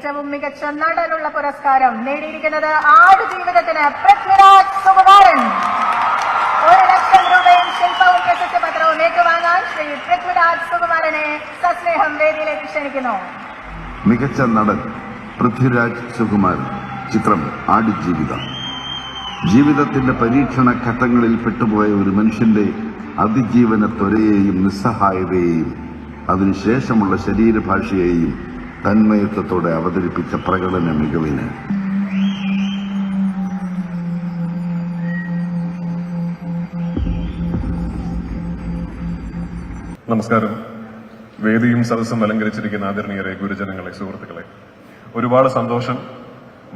ഏറ്റവും മികച്ച നടനുള്ള പുരസ്കാരം നേടിയിരിക്കുന്നത് ആട് ജീവിതത്തിന് പൃഥ്വിരാജ് സുകുമാരൻ. ഒരു ലക്ഷം രൂപയും ശില്പവും പ്രശസ്തി പത്രവും ഏറ്റുവാങ്ങാൻ ശ്രീ പൃഥ്വിരാജ് സുകുമാരനെ സസ്നേഹം വേദിയിലേക്ക് ക്ഷണിക്കുന്നു. മികച്ച നടൻ പൃഥ്വിരാജ് സുകുമാരൻ. ചിത്രം ആടുജീവിതം ജീവിതത്തിന്റെ പരീക്ഷണ ഘട്ടങ്ങളിൽ പെട്ടുപോയ ഒരു മനുഷ്യന്റെ അതിജീവന ത്വരയെയും നിസ്സഹായതയെയും അതിനുശേഷമുള്ള ശരീരഭാഷയെയും തന്മയത്വത്തോടെ അവതരിപ്പിച്ച പ്രകടന മികവിന്. നമസ്കാരം. വേദിയും സദസ്സും അലങ്കരിച്ചിരിക്കുന്ന ആദരണീയരെ ഗുരുജനങ്ങളെ സുഹൃത്തുക്കളെ. ഒരുപാട് സന്തോഷം.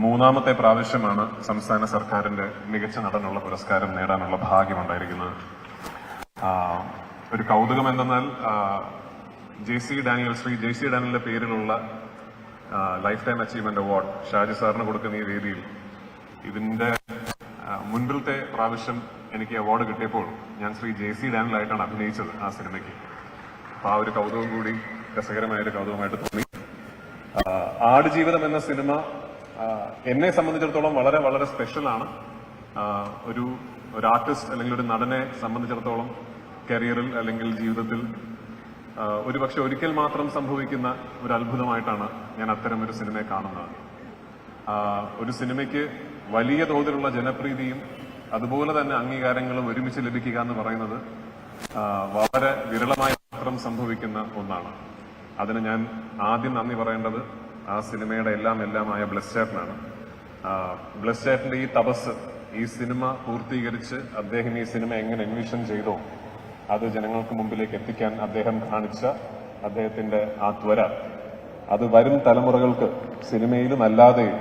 മൂന്നാമത്തെ പ്രാവശ്യമാണ് സംസ്ഥാന സർക്കാരിന്റെ മികച്ച നടനുള്ള പുരസ്കാരം നേടാനുള്ള ഭാഗ്യമുണ്ടായിരിക്കുന്നത് ഒരു കൗതുകം എന്തെന്നാൽ J C Daniel Shri J C ഡാനിയലിന്റെ പേരിലുള്ള lifetime achievement award Shaji സാറിന് കൊടുക്കുന്ന ഈ വേദിയിൽ ഇതിന്റെ മുൻപിലത്തെ പ്രാവശ്യം എനിക്ക് അവാർഡ് കിട്ടിയപ്പോൾ ഞാൻ ശ്രീ ജെ സി ഡാനിലായിട്ടാണ് അഭിനയിച്ചത് ആ സിനിമയ്ക്ക്. അപ്പൊ ആ ഒരു കൗതുകം കൂടി രസകരമായ ഒരു കൗതുകമായിട്ട് തോന്നി. ആടുജീവിതം എന്ന സിനിമ എന്നെ സംബന്ധിച്ചിടത്തോളം വളരെ വളരെ സ്പെഷ്യലാണ് ഒരു ഒരു ആർട്ടിസ്റ്റ് അല്ലെങ്കിൽ ഒരു നടനെ സംബന്ധിച്ചിടത്തോളം കരിയറിൽ അല്ലെങ്കിൽ ജീവിതത്തിൽ ഒരുപക്ഷെ ഒരിക്കൽ മാത്രം സംഭവിക്കുന്ന ഒരു അത്ഭുതമായിട്ടാണ് ഞാൻ അത്തരം ഒരു സിനിമയെ കാണുന്നത്. ഒരു സിനിമയ്ക്ക് വലിയ തോതിലുള്ള ജനപ്രീതിയും അതുപോലെ തന്നെ അംഗീകാരങ്ങളും ഒരുമിച്ച് ലഭിക്കുക എന്ന് പറയുന്നത് വളരെ വിരളമായി മാത്രം സംഭവിക്കുന്ന ഒന്നാണ്. അതിന് ഞാൻ ആദ്യം നന്ദി പറയേണ്ടത് ആ സിനിമയുടെ എല്ലാം എല്ലാമായ ബ്ലസ് ചേട്ടനാണ്. ബ്ലസ് ചേട്ടന്റെ ഈ തപസ് ഈ സിനിമ പൂർത്തീകരിച്ച് അദ്ദേഹം ഈ സിനിമ എങ്ങനെ എൻവിഷൻ ചെയ്തോ അത് ജനങ്ങൾക്ക് മുമ്പിലേക്ക് എത്തിക്കാൻ അദ്ദേഹം കാണിച്ച അദ്ദേഹത്തിന്റെ ആ ത്വര. അത് വരും തലമുറകൾക്ക് സിനിമയിലും അല്ലാതെ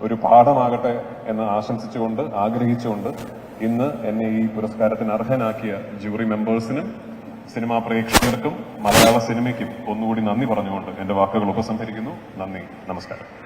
ഒരു പാഠമാകട്ടെ എന്ന് ആശംസിച്ചുകൊണ്ട് ആഗ്രഹിച്ചുകൊണ്ട് ഇന്ന് എന്നെ ഈ പുരസ്കാരത്തിന് അർഹനാക്കിയ ജൂറി മെമ്പേഴ്സിനും സിനിമാ പ്രേക്ഷകർക്കും മലയാള സിനിമയ്ക്കും ഒന്നുകൂടി നന്ദി പറഞ്ഞുകൊണ്ട് എന്റെ വാക്കുകൾ ഉപസംഹരിക്കുന്നു. നന്ദി. നമസ്കാരം.